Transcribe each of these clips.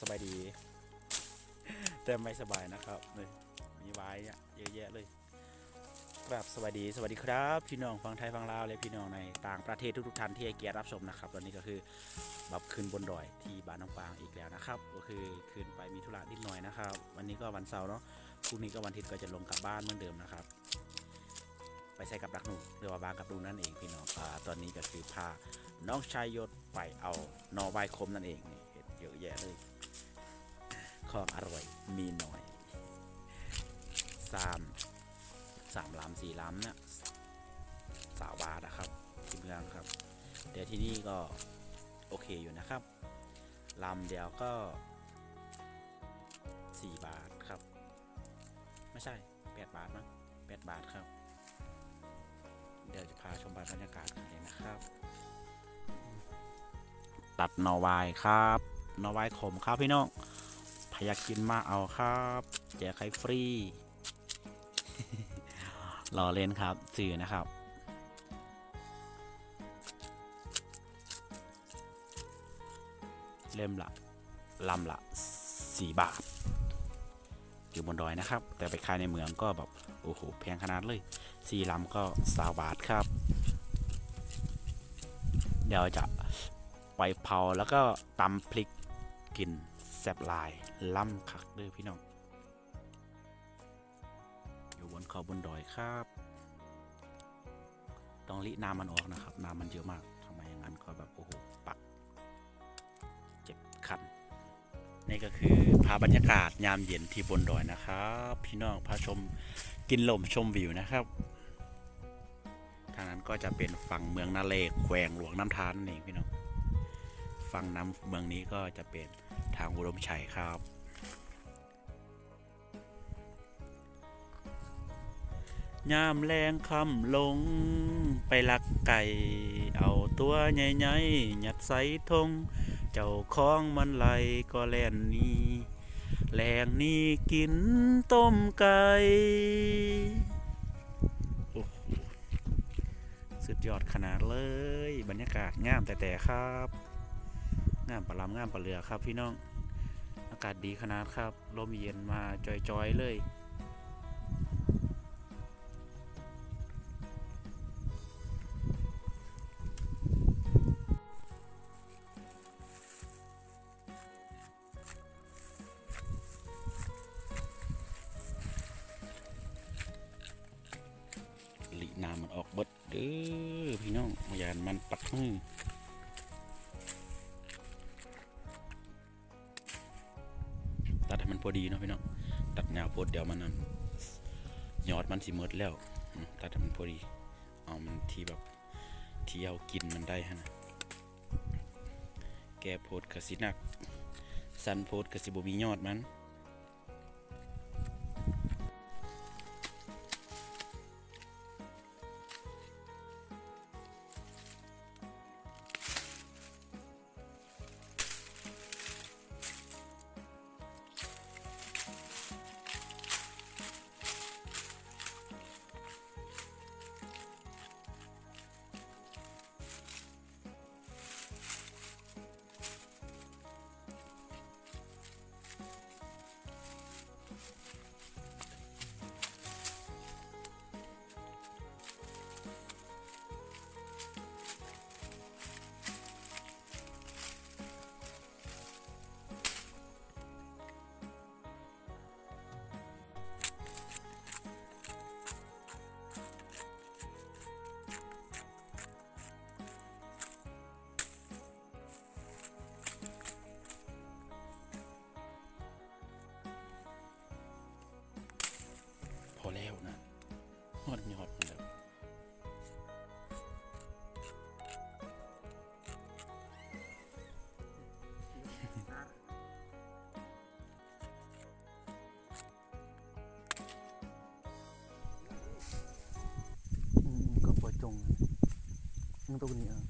สบายดี แต่ไม่สบายนะครับนี่มีไว้เนี่ยเยอะแยะเลยครับสวัสดีสวัสดีครับ พี่น้องฟังไทยฟังลาวและพี่น้องในต่างประเทศทุกๆท่านที่ให้เกียรติรับชมนะครับตอนนี้ก็คือบับขึ้นบนดอยที่บ้านน้องปางอีกแล้วนะครับ ก็คือขึ้นไปมีธุระนิดหน่อยนะครับ วันนี้ก็วันเสาร์เนาะพรุ่งนี้ก็วันอาทิตย์ก็จะลงกลับบ้านเหมือนเดิมนะครับ ไปใส่กับรักหนูหรือว่าบางกับลุงนั่นเองพี่น้องอตอนนี้ก็คือพาน้องชายยศไปเอานอใบคมนั่นเองนี่เห็ดเยอะแยะเลย ของอร่อยมีหน่อยสามสามลำสี่ลำเนี่ยสาวบาทนะครับที่เมืองครับ เดี๋ยวที่นี่ก็ โอเคอยู่นะครับลำเดียวก็สี่บาทครับ ไม่ใช่แปดบาทมั้งแปดบาทครับ เดี๋ยวจะพาชมบรรยากาศกันเลยนะครับ ตัดนอวายครับนอวายขมครับพี่น้อง พยากกินมาเอาครับแจกใครฟรีรอเล่นครับสื่อนะครับ เล่มละลำละสี่บาทอยู่บนดอยนะครับ แต่ไปขายในเมืองก็แบบโอ้โหแพงขนาดเลยสี่ลำก็สาบาทครับ เดี๋ยวจะไปเผาแล้วก็ตำพริกกิน แซบลายล่ำคักเด้อพี่น้อง อยู่บนเขาบนดอยครับต้องลิน้ำมันออกนะครับ น้ำมันเยอะมากทำไมอย่างนั้นก็แบบโอ้โหปักเจ็บคันนี่ก็คือพาบรรยากาศยามเย็นที่บนดอยนะครับ พี่น้องพาชมกินลมชมวิวนะครับ ทางนั้นก็จะเป็นฝั่งเมืองนาเลแขวงหลวงน้ำทานนั่นเองพี่น้องฝั่งน้ำเมืองนี้ก็จะเป็น ทางอุดมชัยครับ ยามแรงคำลง ไปลักไก่ เอาตัวใหญ่ๆยัดใส่ทง เจ้าของมันไหลก็แล่นนี้แรงนี้กินต้มไก่โอ้โหสุดยอดขนาดเลย บรรยากาศงามแต่แต่ครับ งามปลาลำงามปลาเรือครับพี่น้องอากาศดีขนาดครับลมเย็นมาจอยๆเลยลีน้ำมันออกเบดเด้อพี่น้องมายานมันปัดมือ อดีเนาะพี่น้องตัดแนวโพดเดี๋ยวมันนั่นยอดมันสิหมดแล้วตัดมันพอดี เอามันที่แบบที่เอากินมันได้ฮะนะแกโพดกสิหนักสันโพดกสิบมียอดมัน อแล้วนะหอดยอดมันแล้วก็ปล่อยจงมึงตัวนี้อะ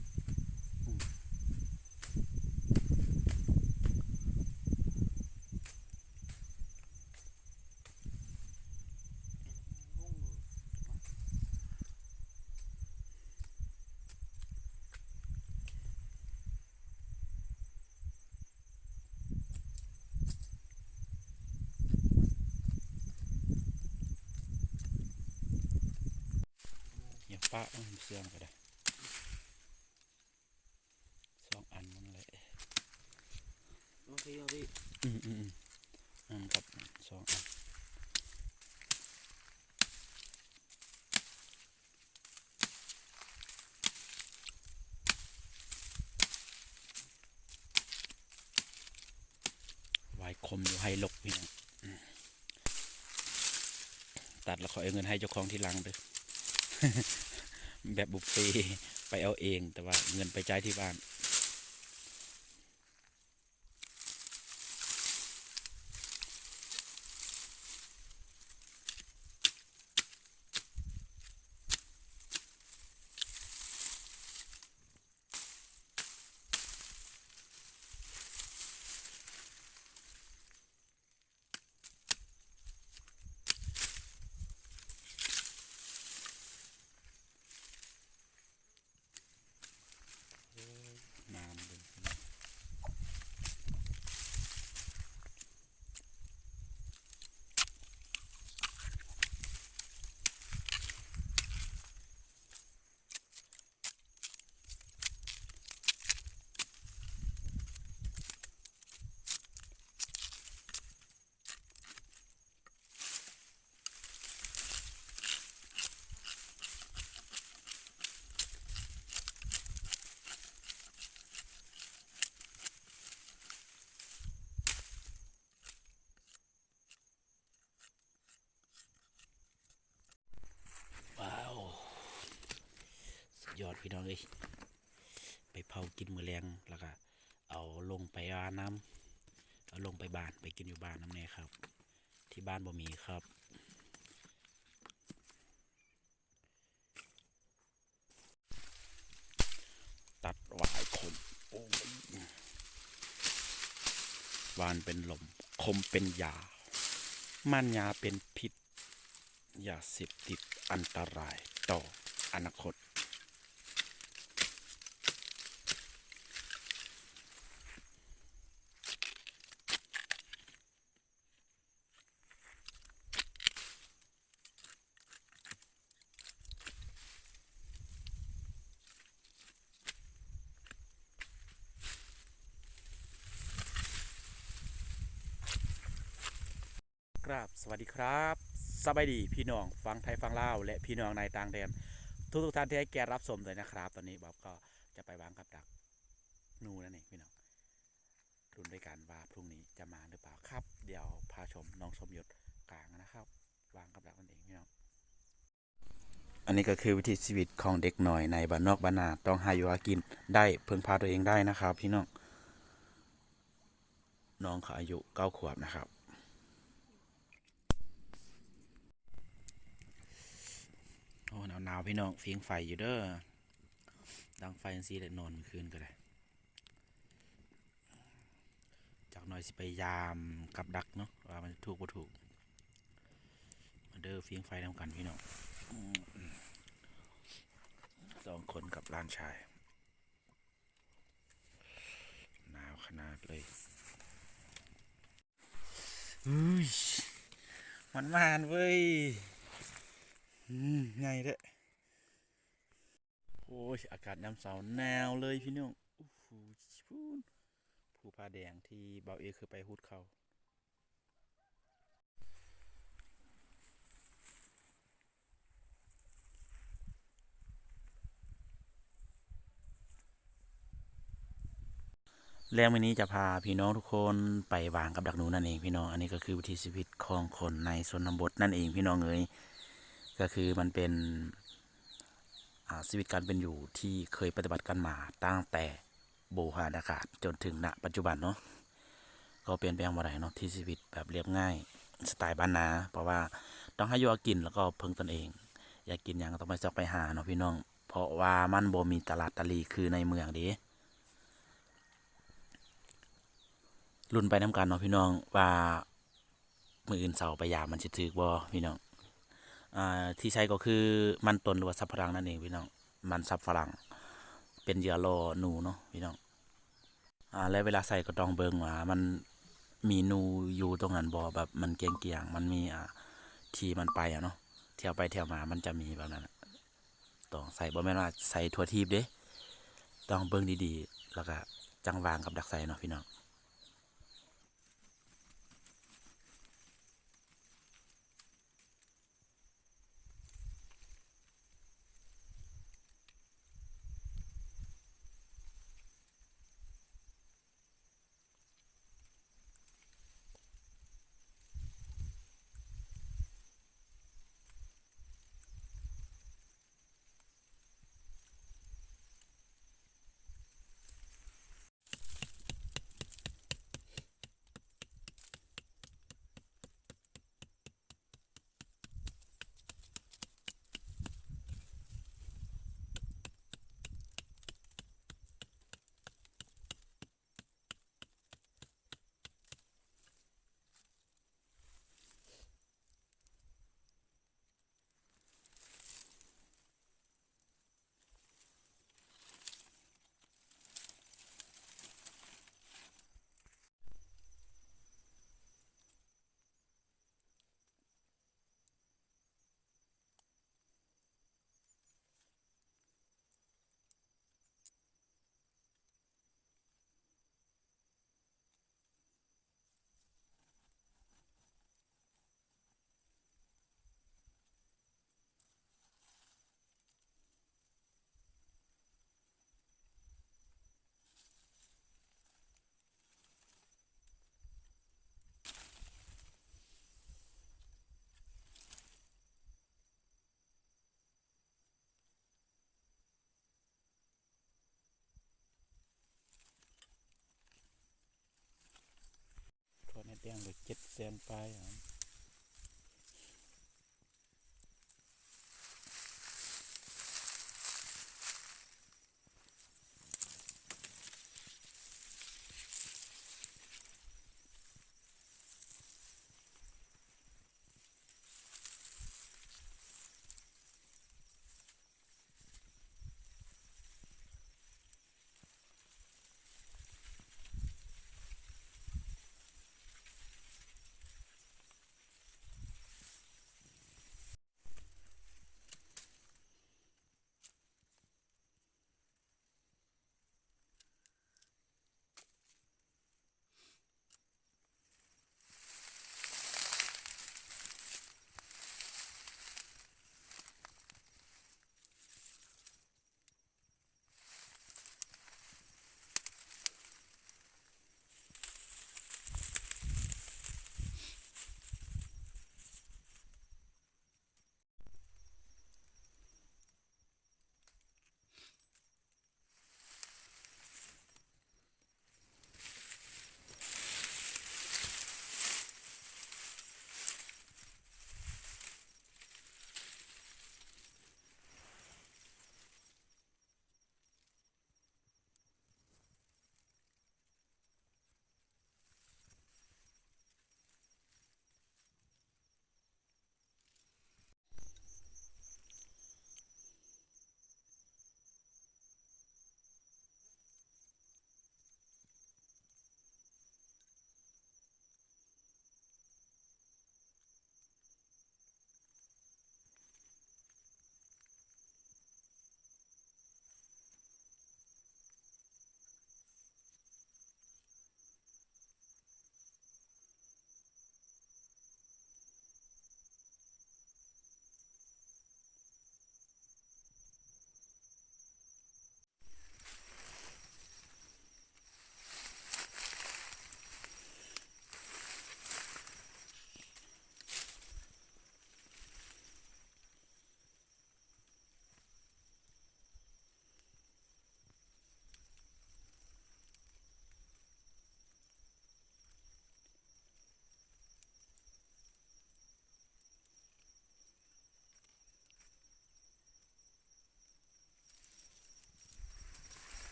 ป้าเอาเสื่อมก็ได้สองอันนั่นแหละโอเคครับพี่อืมอืมอืมอันครับสองอันวายคมอยู่ให้ลกพี่น้องอืมตัดแล้วขอเอาเงินให้เจ้าของที่หลังเด้อ แบบบุฟเฟ่ไปเอาเอง แต่ว่าเงินไปจ่ายที่บ้านำเลยว้าวสุดยอด พี่น้องเลยไปเผากินมือแรงแล้วก็เอาลงไปอาน้ำเอาลงไปบ้านไปกินอยู่บ้านน้ำแน่ครับ ที่บ้านบ่มีครับตัดหวายคมโอ้ยวานเป็นลม คมเป็นยา มันยาเป็นพิษยาเสพติดอันตรายต่ออนาคต ครับสวัสดีครับายดีพี่น้องฟังไทยฟังลาวและพี่น้องในต่างแดนทุกทุกท่านที่ให้แกรับชมเลยนะครับ ตอนนี้บ๊อบก็จะไปวางกับดักนูนั่นเองพี่น้องรุนด้วยกันว่าพรุ่งนี้จะมาหรือเปล่าครับ เดี๋ยวพาชมน้องสมยศกลางนะครับ วางกับดักนั่นเองพี่น้องอันนี้ก็คือวิถีชีวิตของเด็กหน่อยในบ้านนอกบ้านนาต้องหาอยู่หากินได้เพิ่งพาตัวเองได้นะครับ พี่น้องน้องเขาอายุเก้าขวบนะครับ อ้หนาวหนาวพี่น้องเฟียงไฟอยู่เด้อดังไฟจังซี่เลยนอนเมื่อคืนก็ได้จากหน่อยสิไปยามกับดักเนาะว่ามันถูกบ่ถูกมาเด้อเฟียงไฟทำกันพี่น้องสองคนกับล้านชายหนาวขนาดเลยอุ้ยมันมานเว้ย ไงเด้โอ้ย อากาศยามเสาร์หนาวเลยพี่น้องโอ้โหพูนภูผาแดงที่เบาเอคือไปฮุดเขาแล้ววันนี้จะพาพี่น้องทุกคนไปวางกับดักหนูนั่นเองพี่น้อง อันนี้ก็คือวิถีชีวิตของคนในชนบทนั่นเองพี่น้องเอ๋ย ก็คือมันเป็นชีวิตการเป็นอยู่ที่เคยปฏิบัติกันมาตั้งแต่โบราณากาศจนถึงณปัจจุบันเนาะก็เปลี่ยนแปลงมาได้เนาะที่ชีวิตแบบเรียบง่ายสไตล์บ้านนา เพราะว่าต้องให้อยู่กินแล้วก็เพิ่งตนเอง อยากกินอย่างก็ต้องไปซอกไปหาเนาะพี่น้อง เพราะว่ามันบ่มีตลาดตะลีคือในเมืองดิรุ่นไปน้ำกันเนาะพี่น้องว่ามืออื่นเสาไปยามันสิถือบ่พี่น้อง ที่ใช้ก็คือมันตนหรือว่าซับฝรั่งนั่นเองพี่น้องมันสับฝรั่ง เป็นเหยื่อรอหนูเนาะพี่น้องอและเวลาใส่ก็ต้องเบิงว่ามันมีหนูอยู่ตรงนั้นบ่แบบมันเกียงเกียงมันมีอ่าที่มันไปอะเนาะเที่ยวไปเที่ยวมามันจะมีแบบนั้นต้องใส่บ่แม่นว่าใส่ทั่วทีบเด้ต้องเบิ้งดีๆ แล้วก็จังวางกับดักใส่เนาะพี่น้อง งเลยเจ็ดแสนไปลายครับ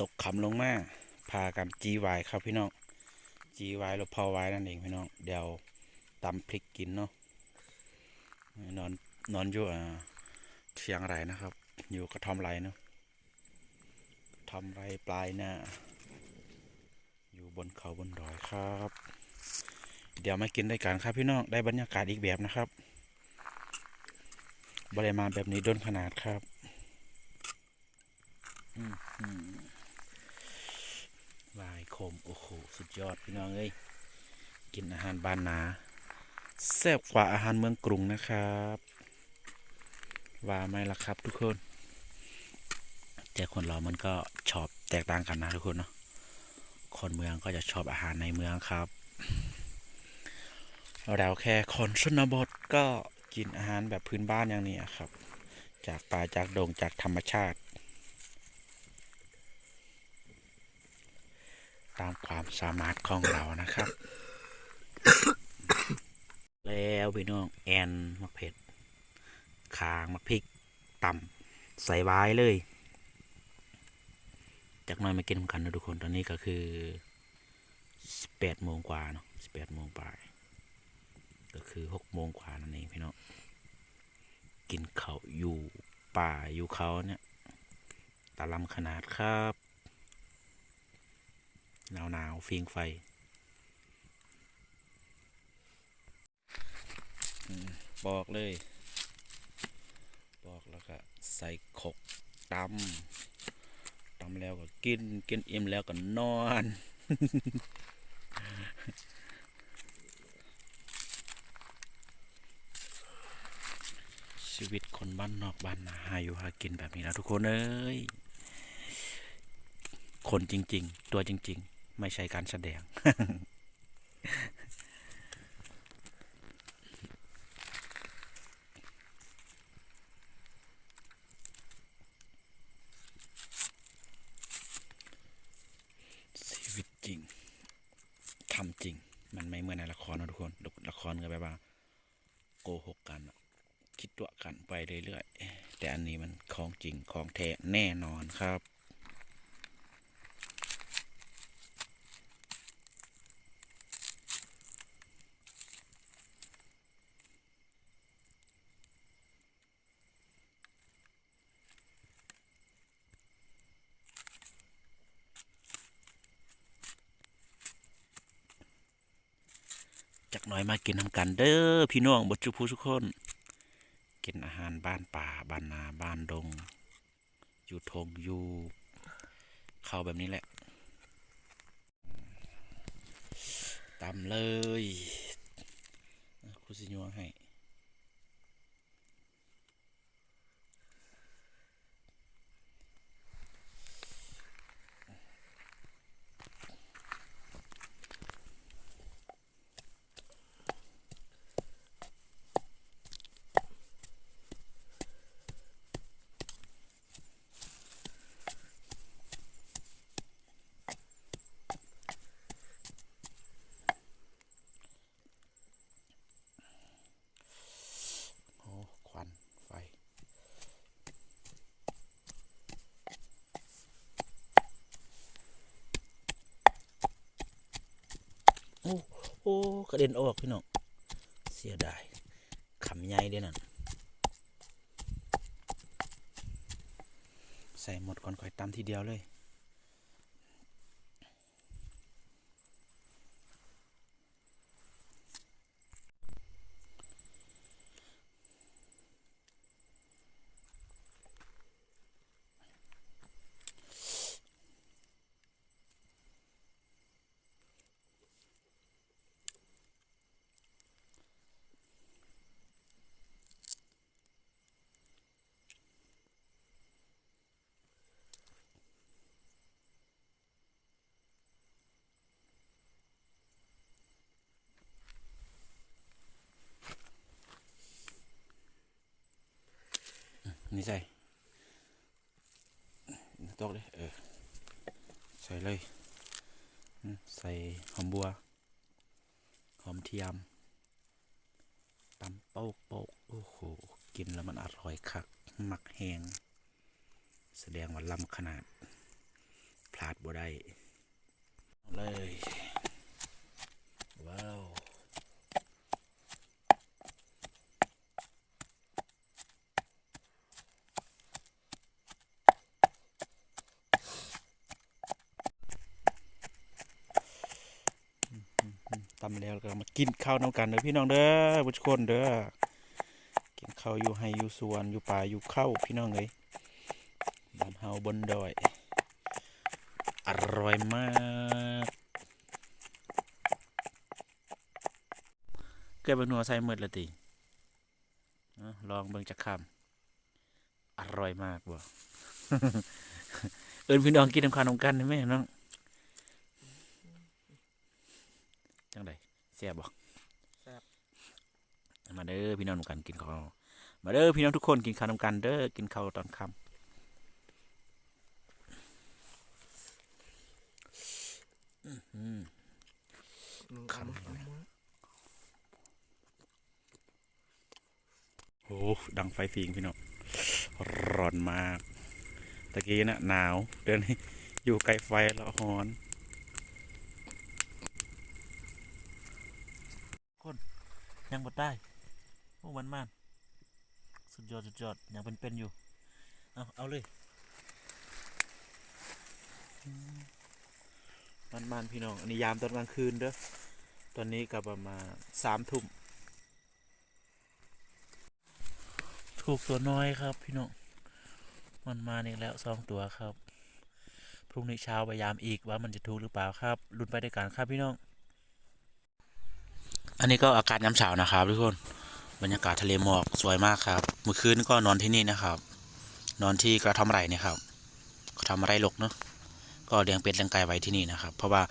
ตกขำลงมาพากันจีวายครับพี่น้องจีวายหรืพอไว้นั่นเองพี่น้องเดี๋ยวตำพริกกินเนาะนอนนอนอยู่เชียงไรนะครับ อยู่กระทอมไรเนาะทำไรปลายน่ะอยู่บนเขาบนดอยครับ เดี๋ยวมากินได้กันครับพี่น้องได้บรรยากาศอีกแบบนะครับบริมาแบบนี้ด้นขนาดครับ อืม มโอ้โหสุดยอดพี่น้องเอ้ยกินอาหารบ้านนาแซ่บกว่าอาหารเมืองกรุงนะครับ ว่าไหมล่ะครับทุกคน แต่คนเรามันก็ชอบแตกต่างกันนะทุกคนเนาะคนเมืองก็จะชอบอาหารในเมืองครับ เราแค่คนชนบทก็กินอาหารแบบพื้นบ้านอย่างนี้ครับ จากป่าจากดงจากธรรมชาติ ตามความสามารถของเรานะครับ แล้วพี่น้องแอนมะเผ็ดคางมะพริกต่ำใส่ไว้เลย จากน้อยมากินกันนะทุกคนตอนนี้ก็คือสิบแปดโมงกว่าเนาะสิบแปดโมงปลายก็คือหกโมงกว่านั่นเองพี่น้องกินเขาอยู่ป่าอยู่เขาเนี่ยตาลำขนาดครับ หนาวหนาวๆฟิงไฟบอกเลย บอกแล้วก็ใส่ขกตำตำแล้วก็กิน กินอิ่มแล้วก็นอนชีวิตคนบ้านนอกบ้านนาหาอยู่หากินแบบนี้นะทุกคนเอ้ย คนจริง ๆ ตัวจริง ๆ ไม่ใช่การแสดง ชีวิตจริงทำจริง มันไม่เหมือนในละครนะทุกคนละครก็แบบว่า โกหกกันคิดตัวกันไปเรื่อยๆแต่อันนี้มันของจริงของแท้แน่นอนครับ กหน่อยมากินทำกันเด้อพี่น้องบดจุพูทุกคน กินอาหารบ้านป่าบ้านนาบ้านดง อยู่ทงอยู่เข้าแบบนี้แหละตำเลยครูสิญัวให้ โอ้ควันไฟ โอ้ โอ้กระเด็นออกพี่น้องเสียดายขำใหญ่เด้นั่นใส่หมดก่อนค่อยตำทีเดียวเลย นี่ใส่ตกเลยเออ ใส่เลยใส่หอมบัว หอมเทียมตำโป๊กโป๊กโอ้โห กินแล้วมันอร่อยคักหมักแหงแสดงว่าล้ำขนาด พลาดบ่ได้เลย ว้าวำ แล้วก็มากินข้าวน้ำกันเด้อพี่น้องเด้อทุกคนเด้อกินข้าวอยู่ให้อยู่สวนอยู่ป่าอยู่เข้าพี่น้องเอ้ยบ้านเฮาบนดอยอร่อยมาก เกิดเป็นหนัวใส่หมดละติเอาลองเบิ่งจักคำอร่อยมากบ่เอิญพี่น้องกินน้ำขาน้ำกันได้ไหมน้องจังไดแซ่บบ่แซ่บมาเด้อพี่น้องน้ำกันกินข้าวมาเด้อพี่น้องทุกคนกินข้าวน้ำกันเด้อกินข้าวตอนค่ำอื้อหือคำเลยนะโอ้ดังไฟฟิงพี่น้องร้อนมาก ตะกี้นะหนาว เดินนี้อยู่ใกล้ไฟแล้วร้อน คนยังบดได้โอ้มันมากสุดยอดสุดยอดยังเป็นเป็นๆอยู่ เอาเอาเลยมันมันพี่น้อง อันนี้ยามตอนกลางคืนเด้อ ตอนนี้ก็ประมาณสามทุ่ม ถูกตัวน้อยครับพี่น้อง มันมาอีกแล้วสองตัวครับ พรุ่งนี้เช้าพยายามอีกว่ามันจะถูกหรือเปล่าครับลุ้นไปด้วยกันครับพี่น้อง อันนี้ก็อากาศยามเช้านะครับทุกคนบรรยากาศทะเลหมอกสวยมากครับ เมื่อคืนก็นอนที่นี่นะครับ นอนที่กระท่อมไร่นี่ครับกระท่อมไร่ลกเนาะก็เลี้ยงเป็ดเลี้ยงไก่ไว้ที่นี่นะครับ เพราะว่า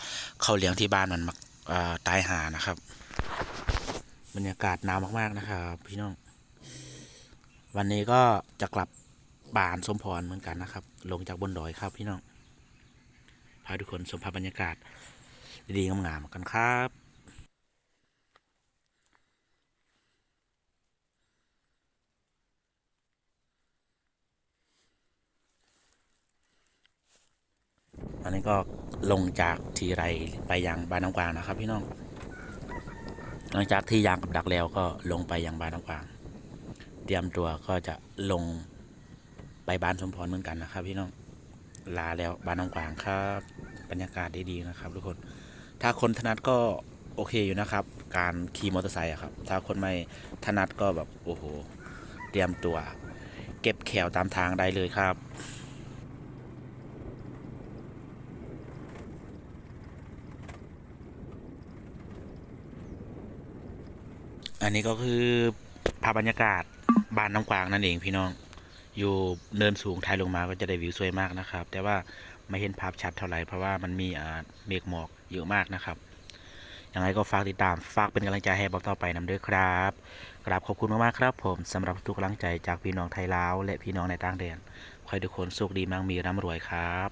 เขาเลี้ยงที่บ้านมันมักอ่าตายหานะครับ บรรยากาศหนาวมากๆนะครับ พี่น้อง วันนี้ก็จะกลับบ้านสมพรเหมือนกันนะครับ ลงจากบนดอยครับพี่น้องพาทุกคนชมภาพบรรยากาศดีๆงามๆกันครับ อันนี้ก็ลงจากทีไรไปยังบ้านน้ำกวางนะครับ พี่น้องหลังจากที่ยางกับดักแล้วก็ลงไปยังบ้านน้ำกวาง เตรียมตัวก็จะลงไปบ้านสมพรเหมือนกันนะครับ พี่น้องลาแล้วบ้านน้ำกวางครับบรรยากาศดีๆนะครับ ทุกคน ถ้าคนถนัดก็โอเคอยู่นะครับ การขี่มอเตอร์ไซค์อะครับถ้าคนไม่ถนัดก็แบบโอ้โห เตรียมตัว เก็บแขวตามทางได้เลยครับ อันนี้ก็คือภาพบรรยากาศบ้านน้ำกวางนั่นเองพี่น้อง อยู่เนินสูงถ่ายลงมาก็จะได้วิวสวยมากนะครับ แต่ว่าไม่เห็นภาพชัดเท่าไหร่เพราะว่ามันมีอ่าเมฆหมอกเยอะมากนะครับยังไงก็ฝากติดตามฝากเป็นกำลังใจให้บอมต่อไปนำด้วยครับกราบขอบคุณมากๆครับผมสำหรับทุกกำลังใจจากพี่น้องไทยลาวและพี่น้องในต่างแดนขอให้ทุกคนสุขดีมั่งมีร่ำรวยครับ